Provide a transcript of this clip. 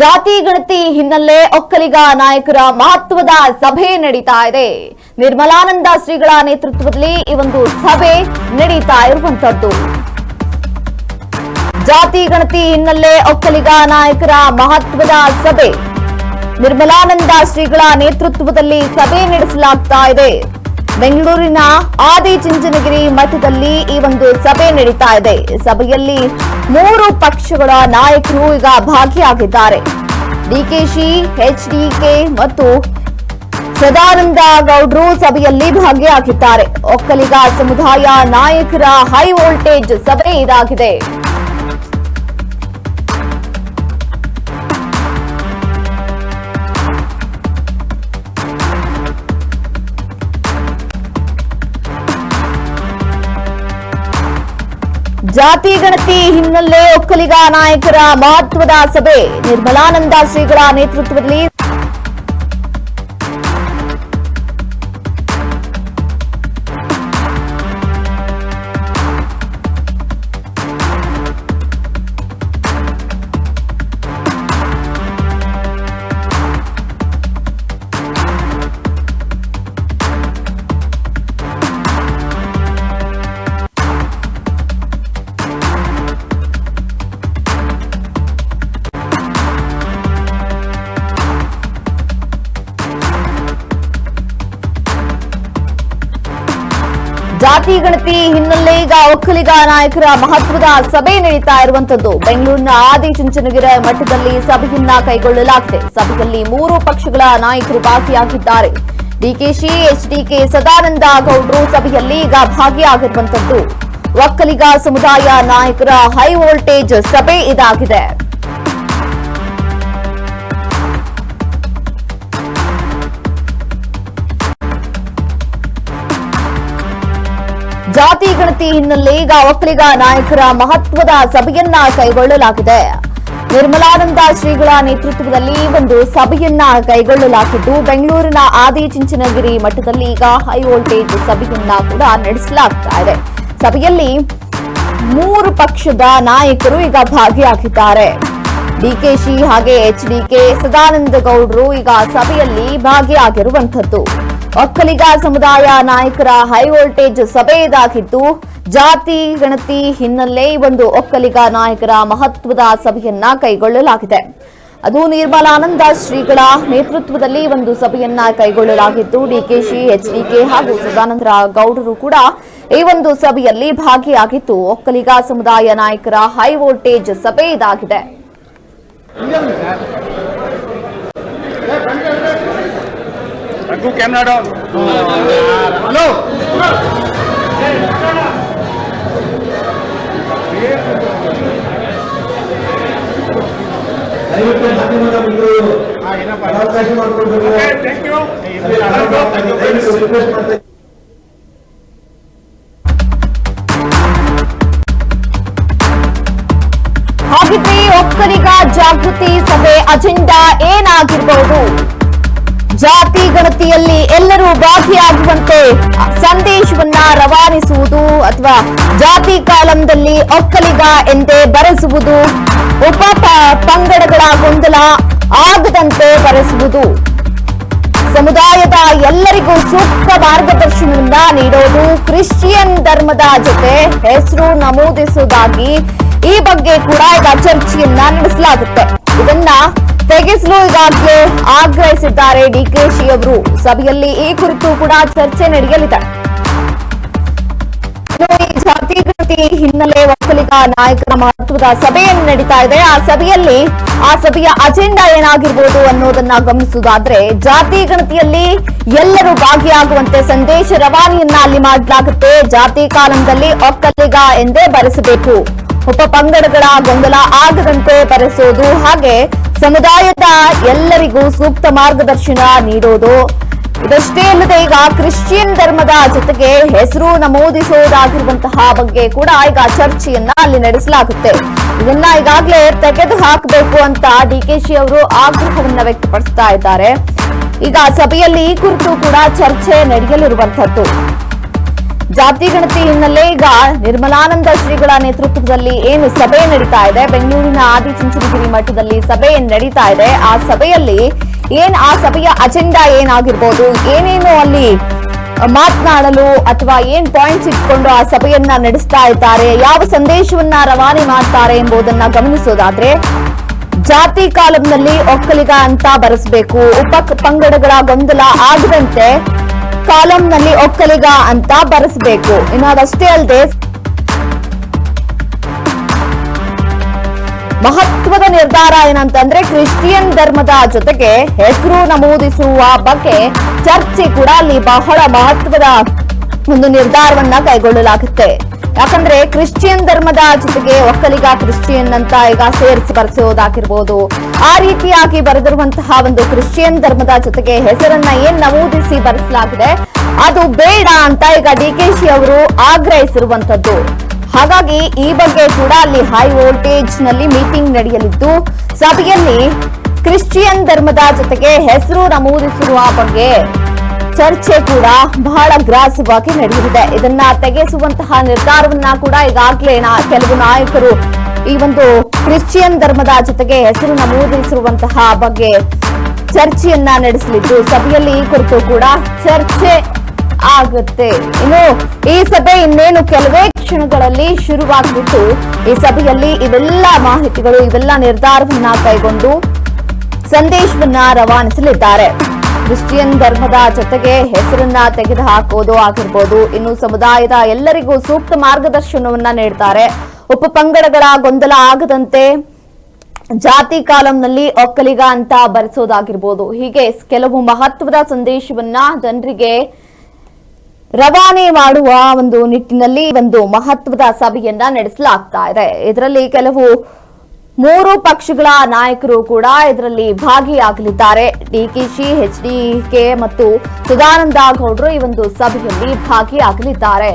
ಜಾತಿ, ಗಣತಿ ಹಿನ್ನೆಲೆ ಒಕ್ಕಲಿಗ ನಾಯಕರ ಮಹತ್ವದ ಸಭೆ ನಡೀತಾ ಇದೆ. ನಿರ್ಮಲಾನಂದ ಶ್ರೀಗಳ ನೇತೃತ್ವದಲ್ಲಿ ಈ ಒಂದು ಸಭೆ ನಡೀತಾ ಇರುವಂತದ್ದು ಜಾತಿ, ಗಣತಿ ಹಿನ್ನೆಲೆ ಒಕ್ಕಲಿಗ ನಾಯಕರ ಮಹತ್ವದ ಸಭೆ. ನಿರ್ಮಲಾನಂದ ಶ್ರೀಗಳ ನೇತೃತ್ವದಲ್ಲಿ ಸಭೆ ನಡೆಸಲಾಗ್ತಾ ಇದೆ. ಬೆಂಗಳೂರಿನ ಆದಿ ಆದಿಚುಂಚನಗಿರಿ ಮಠದಲ್ಲಿ ಈ ಒಂದು ಸಭೆ ನಡೀತಾ ಇದೆ. ಸಭೆಯಲ್ಲಿ ಮೂರು ಪಕ್ಷಗಳ ನಾಯಕರು ಈಗ ಭಾಗಿಯಾಗಿದ್ದಾರೆ. ಡಿಕೆಶಿ ಎಚ್ಡಿಕೆ ಮತ್ತು ಸದಾನಂದ ಗೌಡ್ರು ಸಭೆಯಲ್ಲಿ ಭಾಗಿಯಾಗಿದ್ದಾರೆ. ಒಕ್ಕಲಿಗ ಸಮುದಾಯ ನಾಯಕರ ಹೈ ವೋಲ್ಟೇಜ್ ಸಭೆ ಇದಾಗಿದೆ. ಜಾತಿ ಗಣತಿ ಹಿನ್ನೆಲೆ ಒಕ್ಕಲಿಗ ನಾಯಕರ ಮಹತ್ವದ ಸಭೆ. ನಿರ್ಮಲಾನಂದ ಶ್ರೀಗಳ ನೇತೃತ್ವದಲ್ಲಿ ಜಾತಿ, ಗಣತಿ ಹಿನ್ನೆಲೆ ಈಗ ಒಕ್ಕಲಿಗ ನಾಯಕರ ಮಹತ್ವದ ಸಭೆ ನಡೀತಾ ಇರುವಂತದ್ದು ಬೆಂಗಳೂರಿನ ಆದಿಚುಂಚನಗಿರಿ ಮಠದಲ್ಲಿ ಸಭೆಯನ್ನ ಕೈಗೊಳ್ಳಲಾಗಿದೆ. ಸಭೆಯಲ್ಲಿ ಮೂರು ಪಕ್ಷಗಳ ನಾಯಕರು ಭಾಗಿಯಾಗಿದ್ದಾರೆ. ಡಿಕೆಶಿ, ಎಚ್ಡಿಕೆ ಸದಾನಂದ ಗೌಡ್ರು ಸಭೆಯಲ್ಲಿ ಈಗ ಭಾಗಿಯಾಗಿರುವಂತದ್ದು ಒಕ್ಕಲಿಗ ಸಮುದಾಯ ನಾಯಕರ ಹೈ ವೋಲ್ಟೇಜ್ ಸಭೆ ಇದಾಗಿದೆ. ಜಾತಿ, ಗಣತಿ ಹಿನ್ನೆಲೆ ಈಗ ಒಕ್ಕಲಿಗ ನಾಯಕರ ಮಹತ್ವದ ಸಭೆಯನ್ನ ಕೈಗೊಳ್ಳಲಾಗಿದೆ. ನಿರ್ಮಲಾನಂದ ಶ್ರೀಗಳ ನೇತೃತ್ವದಲ್ಲಿ ಒಂದು ಸಭೆಯನ್ನ ಕೈಗೊಳ್ಳಲಾಗಿದ್ದು, ಬೆಂಗಳೂರಿನ ಆದಿಚುಂಚನಗಿರಿ ಮಠದಲ್ಲಿ ಈಗ ಹೈ ವೋಲ್ಟೇಜ್ ಸಭೆಯನ್ನ ಕೂಡ ನಡೆಸಲಾಗ್ತಾ ಇದೆ. ಸಭೆಯಲ್ಲಿ ಮೂರು ಪಕ್ಷದ ನಾಯಕರು ಈಗ ಭಾಗಿಯಾಗಿದ್ದಾರೆ. ಡಿಕೆಶಿ ಹಾಗೆ ಎಚ್ಡಿಕೆ ಸದಾನಂದ ಗೌಡರು ಈಗ ಸಭೆಯಲ್ಲಿ ಭಾಗಿಯಾಗಿರುವಂತದ್ದು ಒಕ್ಕಲಿಗ ಸಮುದಾಯ ನಾಯಕರ ಹೈ ವೋಲ್ಟೇಜ್ ಸಭೆ ಇದಾಗಿದ್ದು, ಜಾತಿ, ಗಣತಿ ಹಿನ್ನೆಲೆ ಒಂದು ಒಕ್ಕಲಿಗ ನಾಯಕರ ಮಹತ್ವದ ಸಭೆಯನ್ನ ಕೈಗೊಳ್ಳಲಾಗಿದೆ. ಅದು ನಿರ್ಮಲಾನಂದ ಶ್ರೀಗಳ ನೇತೃತ್ವದಲ್ಲಿ ಒಂದು ಸಭೆಯನ್ನ ಕೈಗೊಳ್ಳಲಾಗಿದ್ದು, ಡಿಕೆಶಿ, ಎಚ್ಡಿಕೆ ಹಾಗೂ ಸದಾನಂದ ಗೌಡರು ಕೂಡ ಈ ಒಂದು ಸಭೆಯಲ್ಲಿ ಭಾಗಿಯಾಗಿದ್ದು, ಒಕ್ಕಲಿಗ ಸಮುದಾಯ ನಾಯಕರ ಹೈ ವೋಲ್ಟೇಜ್ ಸಭೆ ಇದಾಗಿದೆ. ಯು ದಯವಿಟ್ಟು ರಿಕ್ವೆಸ್ಟ್ ಮಾಡ್ತಾ ಹಾಗಿದ್ರೆ ಒಕ್ಕಲಿಗ ಜಾಗೃತಿ ಸಭೆ ಅಜೆಂಡಾ ಏನಾಗಿರಬಹುದು ಜಾತಿ ಗಣತಿಯಲ್ಲಿ ಎಲ್ಲರೂ ಭಾಗಿಯಾಗುವಂತೆ ಸಂದೇಶವನ್ನ ರವಾನಿಸುವುದು ಅಥವಾ ಜಾತಿ ಕಾಲಂದಲ್ಲಿ ಒಕ್ಕಲಿಗ ಎಂದೇ ಬರೆಸುವುದು ಉಪ ಪಂಗಡಗಳ ಗೊಂದಲ ಆಗದಂತೆ ಬರೆಸುವುದು. ಸಮುದಾಯದ ಎಲ್ಲರಿಗೂ ಸೂಕ್ತ ಮಾರ್ಗದರ್ಶನವನ್ನ ನೀಡೋದು ಕ್ರಿಶ್ಚಿಯನ್ ಧರ್ಮದ ಜೊತೆ ಹೆಸರು ನಮೂದಿಸುವುದಾಗಿ ಈ ಬಗ್ಗೆ ಕೂಡ ಈಗ ಚರ್ಚೆಯನ್ನ ನಡೆಸಲಾಗುತ್ತೆ. ಇದನ್ನ ತೆಗೆಸಲು ಈಗಾಗಲೇ ಆಗ್ರಹಿಸಿದ್ದಾರೆ ಡಿಕೆಶಿ ಅವರು. ಸಭೆಯಲ್ಲಿ ಈ ಕುರಿತು ಕೂಡ ಚರ್ಚೆ ನಡೆಯಲಿದೆ. ಜಾತಿ ಗಣತಿ ಹಿನ್ನೆಲೆ ಒಕ್ಕಲಿಗ ನಾಯಕರ ಮಹತ್ವದ ಸಭೆಯನ್ನು ನಡೀತಾ ಇದೆ? ಆ ಸಭೆಯಲ್ಲಿ, ಆ ಸಭೆಯ ಅಜೆಂಡಾ ಏನಾಗಿರ್ಬೋದು ಅನ್ನೋದನ್ನ ಗಮನಿಸುವುದಾದ್ರೆ, ಜಾತಿ ಗಣತಿಯಲ್ಲಿ ಎಲ್ಲರೂ ಭಾಗಿಯಾಗುವಂತೆ ಸಂದೇಶ ರವಾನೆಯನ್ನ ಅಲ್ಲಿ ಮಾಡಲಾಗುತ್ತೆ. ಜಾತಿ ಕಾಲಂದಲ್ಲಿ ಒಕ್ಕಲಿಗ ಎಂದೇ ಬರೆಸಬೇಕು. ಉಪ ಪಂಗಡಗಳ ಗೊಂದಲ ಆಗದಂತೆ ಬರೆಸೋದು. ಹಾಗೆ ಸಮುದಾಯದ ಎಲ್ಲರಿಗೂ ಸೂಕ್ತ ಮಾರ್ಗದರ್ಶನ ನೀಡೋದು. ಇದಷ್ಟೇ ಅಲ್ಲದೆ ಈಗ ಕ್ರಿಶ್ಚಿಯನ್ ಧರ್ಮದ ಜೊತೆಗೆ ಹೆಸರು ನಮೂದಿಸುವುದಾಗಿರುವಂತಹ ಬಗ್ಗೆ ಕೂಡ ಈಗ ಚರ್ಚೆಯನ್ನ ಅಲ್ಲಿ ನಡೆಸಲಾಗುತ್ತೆ. ಇದನ್ನ ಈಗಾಗಲೇ ತೆಗೆದು ಹಾಕಬೇಕು ಅಂತ ಡಿ ಕೆ ಶಿ ಅವರು ಆಗ್ರಹವನ್ನ ವ್ಯಕ್ತಪಡಿಸ್ತಾ ಇದ್ದಾರೆ. ಈಗ ಸಭೆಯಲ್ಲಿ ಈ ಕುರಿತು ಕೂಡ ಚರ್ಚೆ ನಡೆಯಲಿರುವಂತದ್ದು ಜಾತಿ ಗಣತಿ ಹಿನ್ನೆಲೆ ಈಗ ನಿರ್ಮಲಾನಂದ ಶ್ರೀಗಳ ನೇತೃತ್ವದಲ್ಲಿ ಏನು ಸಭೆ ನಡೀತಾ ಇದೆ? ಬೆಂಗಳೂರಿನ ಆದಿಚುಂಚನಗಿರಿ ಮಠದಲ್ಲಿ ಸಭೆ ನಡೀತಾ ಇದೆ. ಆ ಸಭೆಯಲ್ಲಿ ಏನ್ ಆ ಸಭೆಯ ಅಜೆಂಡಾ ಏನಾಗಿರ್ಬೋದು? ಏನೇನು ಅಲ್ಲಿ ಮಾತನಾಡಲು ಅಥವಾ ಏನ್ ಪಾಯಿಂಟ್ಸ್ ಇಟ್ಕೊಂಡು ಆ ಸಭೆಯನ್ನ ನಡೆಸ್ತಾ ಇದ್ದಾರೆ? ಯಾವ ಸಂದೇಶವನ್ನ ರವಾನೆ ಮಾಡ್ತಾರೆ ಎಂಬುದನ್ನ ಗಮನಿಸೋದಾದ್ರೆ, ಜಾತಿ ಕಾಲಂನಲ್ಲಿ ಒಕ್ಕಲಿಗ ಅಂತ ಬರೆಸಬೇಕು. ಉಪ ಪಂಗಡಗಳ ಗೊಂದಲ ಆಗದಂತೆ ಕಾಲಂನಲ್ಲಿ ಒಕ್ಕಲಿಗ ಅಂತ ಬರೆಸಬೇಕು. ಇನ್ನು ಅದಷ್ಟೇ ಅಲ್ಲದೆ ಮಹತ್ವದ ನಿರ್ಧಾರ ಏನಂತಂದ್ರೆ ಕ್ರಿಶ್ಚಿಯನ್ ಧರ್ಮದ ಜೊತೆಗೆ ಹೆಸರು ನಮೂದಿಸುವ ಬಗ್ಗೆ ಚರ್ಚೆ ಕೂಡ ಅಲ್ಲಿ ಬಹಳ ಮಹತ್ವದ ಒಂದು ನಿರ್ಧಾರವನ್ನ ಕೈಗೊಳ್ಳಲಾಗುತ್ತೆ. ಯಾಕಂದ್ರೆ ಕ್ರಿಶ್ಚಿಯನ್ ಧರ್ಮದ ಜೊತೆಗೆ ಒಕ್ಕಲಿಗ ಕ್ರಿಶ್ಚಿಯನ್ ಅಂತ ಈಗ ಸೇರಿಸಿ ಬರೆಸೋದಾಗಿರ್ಬೋದು. ಆ ರೀತಿಯಾಗಿ ಬರೆದಿರುವಂತಹ ಒಂದು ಕ್ರಿಶ್ಚಿಯನ್ ಧರ್ಮದ ಜೊತೆಗೆ ಹೆಸರನ್ನ ಏನ್ ನಮೂದಿಸಿ ಬರೆಸಲಾಗಿದೆ? ಅದು ಬೇಡ ಅಂತ ಈಗ ಡಿ ಕೆ ಶಿ ಅವರು ಆಗ್ರಹಿಸಿರುವಂತದ್ದು ಹಾಗಾಗಿ ಈ ಬಗ್ಗೆ ಕೂಡ ಅಲ್ಲಿ ಹೈ ವೋಲ್ಟೇಜ್ನಲ್ಲಿ ಮೀಟಿಂಗ್ ನಡೆಯಲಿದ್ದು, ಸಭೆಯಲ್ಲಿ ಕ್ರಿಶ್ಚಿಯನ್ ಧರ್ಮದ ಜೊತೆಗೆ ಹೆಸರು ನಮೂದಿಸಿರುವ ಬಗ್ಗೆ ಚರ್ಚೆ ಕೂಡ ಬಹಳ ಗ್ರಾಸವಾಗಿ ನಡೆಯಲಿದೆ. ಇದನ್ನ ತೆಗೆಸುವಂತಹ ನಿರ್ಧಾರವನ್ನ ಕೂಡ ಈಗಾಗಲೇ ಕೆಲವು ನಾಯಕರು ಈ ಒಂದು ಕ್ರಿಶ್ಚಿಯನ್ ಧರ್ಮದ ಜೊತೆಗೆ ಹೆಸರು ನಮೂದಿಸಿರುವಂತಹ ಬಗ್ಗೆ ಚರ್ಚೆಯನ್ನ ನಡೆಸಲಿದ್ದು, ಸಭೆಯಲ್ಲಿ ಈ ಕುರಿತು ಕೂಡ ಚರ್ಚೆ ಆಗುತ್ತೆ. ಇನ್ನು ಈ ಸಭೆ ಇನ್ನೇನು ಕೆಲವೇ ಕ್ಷಣಗಳಲ್ಲಿ ಶುರುವಾಗಲಿದ್ದು ಈ ಸಭೆಯಲ್ಲಿ ಇವೆಲ್ಲ ಮಾಹಿತಿಗಳು, ಇವೆಲ್ಲ ನಿರ್ಧಾರವನ್ನ ಕೈಗೊಂಡು ಸಂದೇಶವನ್ನ ರವಾನಿಸಲಿದ್ದಾರೆ. ಕ್ರಿಶ್ಚಿಯನ್ ಧರ್ಮದ ಜೊತೆಗೆ ಹೆಸರನ್ನ ತೆಗೆದುಹಾಕೋದು ಆಗಿರ್ಬೋದು. ಇನ್ನು ಸಮುದಾಯದ ಎಲ್ಲರಿಗೂ ಸೂಕ್ತ ಮಾರ್ಗದರ್ಶನವನ್ನ ನೀಡ್ತಾರೆ. ಉಪ ಪಂಗಡಗಳ ಗೊಂದಲ ಆಗದಂತೆ ಜಾತಿ ಕಾಲಂನಲ್ಲಿ ಒಕ್ಕಲಿಗ ಅಂತ ಬರೆಸೋದಾಗಿರ್ಬೋದು. ಹೀಗೆ ಕೆಲವು ಮಹತ್ವದ ಸಂದೇಶವನ್ನ ಜನರಿಗೆ ರವಾನೆ ಮಾಡುವ ಒಂದು ನಿಟ್ಟಿನಲ್ಲಿ ಒಂದು ಮಹತ್ವದ ಸಭೆಯನ್ನ ನಡೆಸಲಾಗ್ತಾ ಇದೆ. ಇದರಲ್ಲಿ ಕೆಲವು ಮೂರು ಪಕ್ಷಗಳ ನಾಯಕರು ಕೂಡ ಇದರಲ್ಲಿ ಭಾಗಿಯಾಗಲಿದ್ದಾರೆ. ಡಿಕೆಶಿ ಎಚ್ಡಿಕೆ ಮತ್ತು ಸದಾನಂದ ಗೌಡರು ಈ ಒಂದು ಸಭೆಯಲ್ಲಿ ಭಾಗಿಯಾಗಲಿದ್ದಾರೆ.